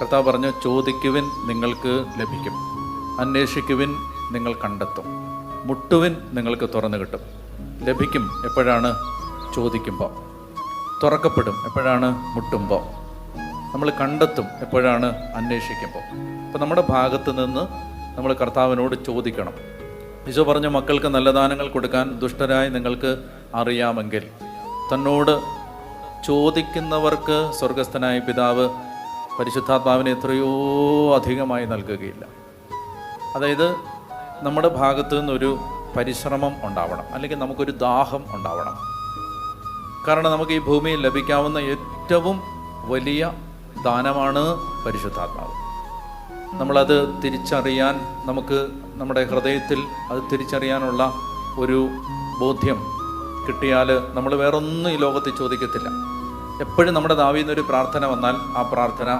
കർത്താവ് പറഞ്ഞു ചോദിക്കുവിൻ നിങ്ങൾക്ക് ലഭിക്കും. അന്വേഷിക്കുവിൻ നിങ്ങൾ കണ്ടെത്തും. മുട്ടുവിൻ നിങ്ങൾക്ക് തുറന്നു കിട്ടും. ലഭിക്കും എപ്പോഴാണ് ചോദിക്കുമ്പോൾ തുറക്കപ്പെടും എപ്പോഴാണ് മുട്ടുമ്പോൾ നമ്മൾ കണ്ടെത്തും എപ്പോഴാണ് അന്വേഷിക്കുമ്പോൾ അപ്പോൾ നമ്മുടെ ഭാഗത്ത് നിന്ന് നമ്മൾ കർത്താവിനോട് ചോദിക്കണം. ഈശോ പറഞ്ഞു മക്കൾക്ക് നല്ല ദാനങ്ങൾ കൊടുക്കാൻ ദുഷ്ടരായി നിങ്ങൾക്ക് അറിയാമെങ്കിൽ തന്നോട് ചോദിക്കുന്നവർക്ക് സ്വർഗസ്ഥനായ പിതാവ് പരിശുദ്ധാത്മാവിനെ എത്രയോ അധികമായി നൽകുകയില്ല. അതായത് നമ്മുടെ ഭാഗത്തു നിന്നൊരു പരിശ്രമം ഉണ്ടാവണം അല്ലെങ്കിൽ നമുക്കൊരു ദാഹം ഉണ്ടാവണം. കാരണം നമുക്ക് ഈ ഭൂമിയിൽ ലഭിക്കാവുന്ന ഏറ്റവും വലിയ ദാനമാണ് പരിശുദ്ധാത്മാവ്. നമ്മളത് തിരിച്ചറിയാൻ നമുക്ക് നമ്മുടെ ഹൃദയത്തിൽ അത് തിരിച്ചറിയാനുള്ള ഒരു ബോധ്യം കിട്ടിയാൽ നമ്മൾ വേറൊന്നും ഈ ലോകത്തിൽ ചോദിക്കത്തില്ല. എപ്പോഴും നമ്മുടെ നാവിൽ നിന്നൊരു പ്രാർത്ഥന വന്നാൽ ആ പ്രാർത്ഥന